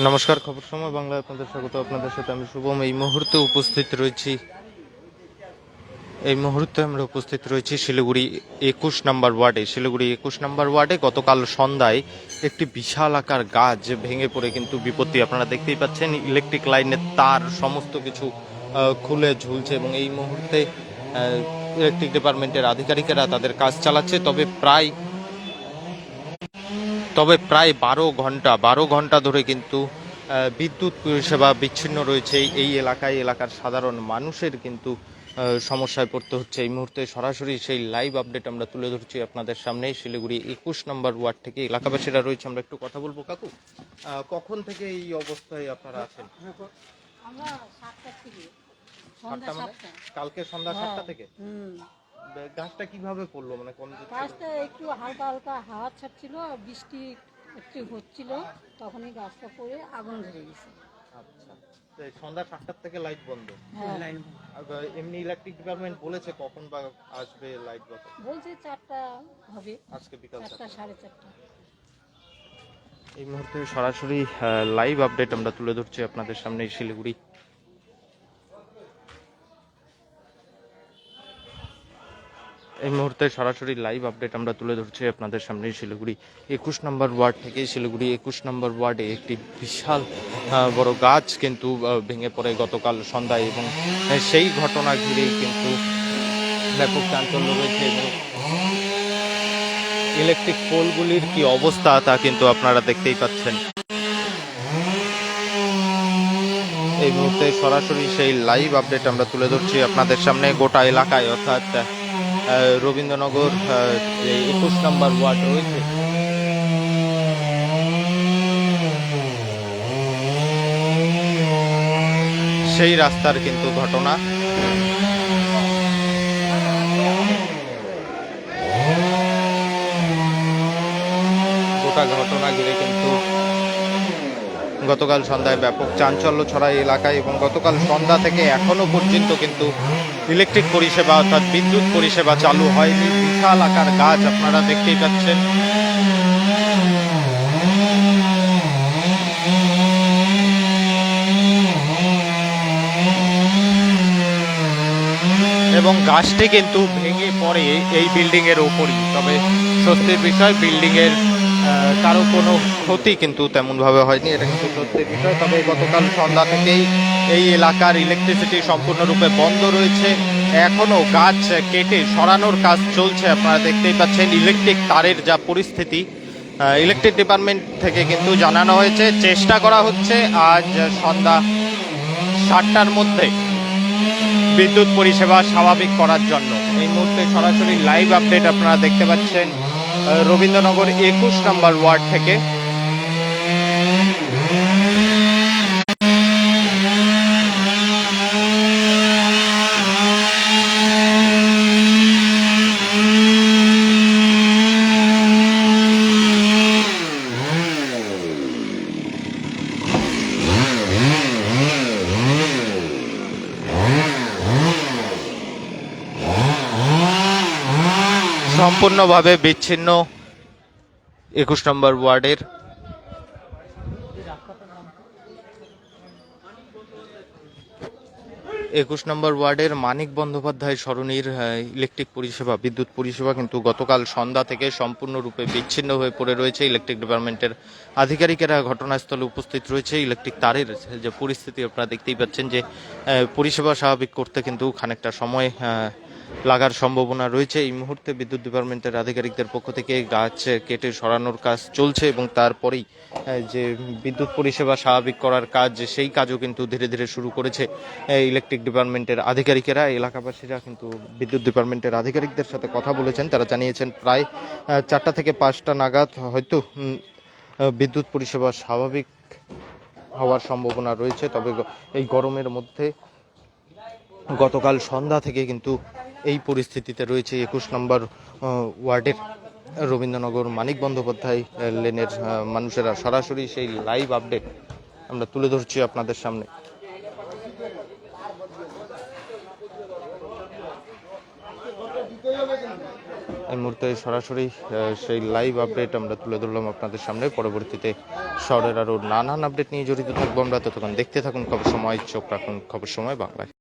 নমস্কার, খবর সময় বাংলায় আপনাদের স্বাগত। আপনাদের সাথে আমি শুভম। এই মুহূর্তে উপস্থিত রয়েছি, এই মুহূর্তে আমরা উপস্থিত রয়েছি শিলিগুড়ি একুশ নম্বর ওয়ার্ডে। শিলিগুড়ি একুশ নম্বর ওয়ার্ডে গতকাল সন্ধ্যায় একটি বিশাল আকার গাছ ভেঙে পড়ে কিন্তু বিপত্তি। আপনারা দেখতেই পাচ্ছেন, ইলেকট্রিক লাইনের তার সমস্ত কিছু খুলে ঝুলছে এবং এই মুহূর্তে ইলেকট্রিক ডিপার্টমেন্টের আধিকারিকেরা তাদের কাজ চালাচ্ছে। তবে প্রায় তবে প্রায় বারো ঘণ্টা বারো ঘণ্টা ধরে কিন্তু বিদ্যুৎ পরিষেবা বিচ্ছিন্ন রয়েছে এই- এলাকায়। এলাকার সাধারণ মানুষের কিন্তু সমস্যায় পড়তে হচ্ছে। এই মুহূর্তে সরাসরি সেই লাইভ আপডেট আমরা তুলে ধরছি আপনাদের সামনে। শিলিগুড়ি একুশ নম্বর ওয়ার্ড থেকে এলাকাবাসীরা রয়েছে। আমরা একটু কথা বলব কাকু। কখন থেকে এই অবস্থায় আপনারা আছেন? মানে? কালকে সন্ধ্যা হ্যাঁ। সাতটা থেকে? গাছটা কীভাবে পড়ল? মানে কোন দিক গাছটা একটু হালকা হালকা হাওয়া ছাড়ছিল আর বৃষ্টি একটু হচ্ছিল তখনই গাছটা পড়ে আগুন ধরে গেছে। আচ্ছা। তো সন্ধ্যা সাতটার থেকে লাইট বন্ধ? হ্যাঁ। এমনি ইলেকট্রিক ডিপার্টমেন্ট বলেছে কখন বা আসবে লাইট বন্ধ বলছে চারটা হবে। আজকে বিকাল চারটা। সাড়ে চারটা। এই মুহূর্তে সরাসরি লাইভ আপডেট আমরা তুলে ধরছি আপনাদের সামনে শিলিগুড়ি। এই মুহূর্তে সরাসরি লাইভ আপডেট আমরা তুলে ধরছি আপনাদের সামনে শিলিগুড়ি একুশ নম্বর ওয়ার্ড থেকে। শিলিগুড়ি একুশ নম্বর ওয়ার্ডে একটি বিশাল বড় গাছ কিন্তু ভেঙে পড়ে গতকাল সন্ধ্যায় এবং সেই ঘটনা ঘিরেই কিন্তু ব্যাপক চাঞ্চল্য রয়েছে এবং ইলেকট্রিক পোলগুলির কি অবস্থা তা কিন্তু আপনারা দেখতেই পাচ্ছেন। এই মুহূর্তে সরাসরি সেই লাইভ আপডেট আমরা তুলে ধরছি আপনাদের সামনে গোটা এলাকায়, অর্থাৎ রবীন্দ্রনগর যে একুশ নম্বর ওয়ার্ড রয়েছে। সেই রাস্তার কিন্তু ঘটনা। গোটা ঘটনা ঘিরে কিন্তু গতকাল সন্ধ্যায় ব্যাপক চাঞ্চল্য ছড়ায় এলাকায় এবং গতকাল সন্ধ্যা থেকে এখনও পর্যন্ত কিন্তু ইলেকট্রিক পরিষেবা অর্থাৎ বিদ্যুৎ পরিষেবা চালু হয়নি। বিশাল আকার গাছ আপনারা দেখতেই পাচ্ছেন। এবং গাছটি কিন্তু ভেঙে পড়ে এই বিল্ডিংয়ের ওপরই। তবে স্বস্তির বিষয় বিল্ডিং এর আহ, কারও কোনো ক্ষতি কিন্তু তেমনভাবে হয়নি, এটা কিন্তু সত্যির বিষয়। তবে গতকাল সন্ধ্যা থেকেই এই এলাকার ইলেকট্রিসিটি সম্পূর্ণরূপে বন্ধ রয়েছে। এখনও গাছ কেটে সরানোর কাজ চলছে, আপনারা দেখতেই পাচ্ছেন ইলেকট্রিক তারের যা পরিস্থিতি। ইলেকট্রিক ডিপার্টমেন্ট থেকে কিন্তু জানানো হয়েছে, চেষ্টা করা হচ্ছে আজ সন্ধ্যা সাতটার মধ্যে বিদ্যুৎ পরিষেবা স্বাভাবিক করার জন্য। এই মুহূর্তে সরাসরি লাইভ আপডেট আপনারা দেখতে পাচ্ছেন। রবীন্দ্রনগর একুশ নম্বর ওয়ার্ড থেকে সম্পূর্ণভাবে বিচ্ছিন্ন একুশ নম্বর ওয়ার্ডের। একুশ নম্বর ওয়ার্ডের মানিক বন্দ্যোপাধ্যায় সরণির ইলেকট্রিক পরিষেবা, বিদ্যুৎ পরিষেবা কিন্তু গতকাল সন্ধ্যা থেকে সম্পূর্ণরূপে বিচ্ছিন্ন হয়ে পড়ে রয়েছে। ইলেকট্রিক ডিপার্টমেন্টের আধিকারিকেরা ঘটনাস্থলে উপস্থিত রয়েছে। ইলেকট্রিক তারের যে পরিস্থিতি আপনারা দেখতেই পাচ্ছেন যে পরিষেবা স্বাভাবিক করতে কিন্তু খানিকটা সময় লাগার সম্ভাবনা রয়েছে। এই মুহূর্তে বিদ্যুৎ ডিপার্টমেন্টের আধিকারিকদের পক্ষ থেকে গাছ কেটে সরানোর কাজ চলছে এবং তারপরেই যে বিদ্যুৎ পরিষেবা স্বাভাবিক করার কাজ, সেই কাজও কিন্তু ধীরে ধীরে শুরু করেছে ইলেকট্রিক ডিপার্টমেন্টের আধিকারিকেরা। এলাকাবাসীরা কিন্তু বিদ্যুৎ ডিপার্টমেন্টের আধিকারিকদের সাথে কথা বলেছেন। তারা জানিয়েছেন, প্রায় চারটা থেকে পাঁচটা নাগাদ হয়তো বিদ্যুৎ পরিষেবা স্বাভাবিক হওয়ার সম্ভাবনা রয়েছে। তবে এই গরমের মধ্যে গতকাল সন্ধ্যা থেকে কিন্তু এই পরিস্থিতিতে রয়েছে একুশ নম্বর ওয়ার্ডের রবীন্দ্রনগর মানিক বন্দ্যোপাধ্যায় লেনের মানুষেরা সরাসরি সেই লাইভ আপডেট আমরা তুলে ধরছি আপনাদের সামনে। এই মুহূর্তে সরাসরি সেই লাইভ আপডেট আমরা তুলে ধরলাম আপনাদের সামনে। পরবর্তীতে শহরের আরও নানান আপডেট নিয়ে জড়িত থাকব আমরা। ততক্ষণ দেখতে থাকুন, খবর সময়, চোখ রাখুন, খবর সময় বাংলায়।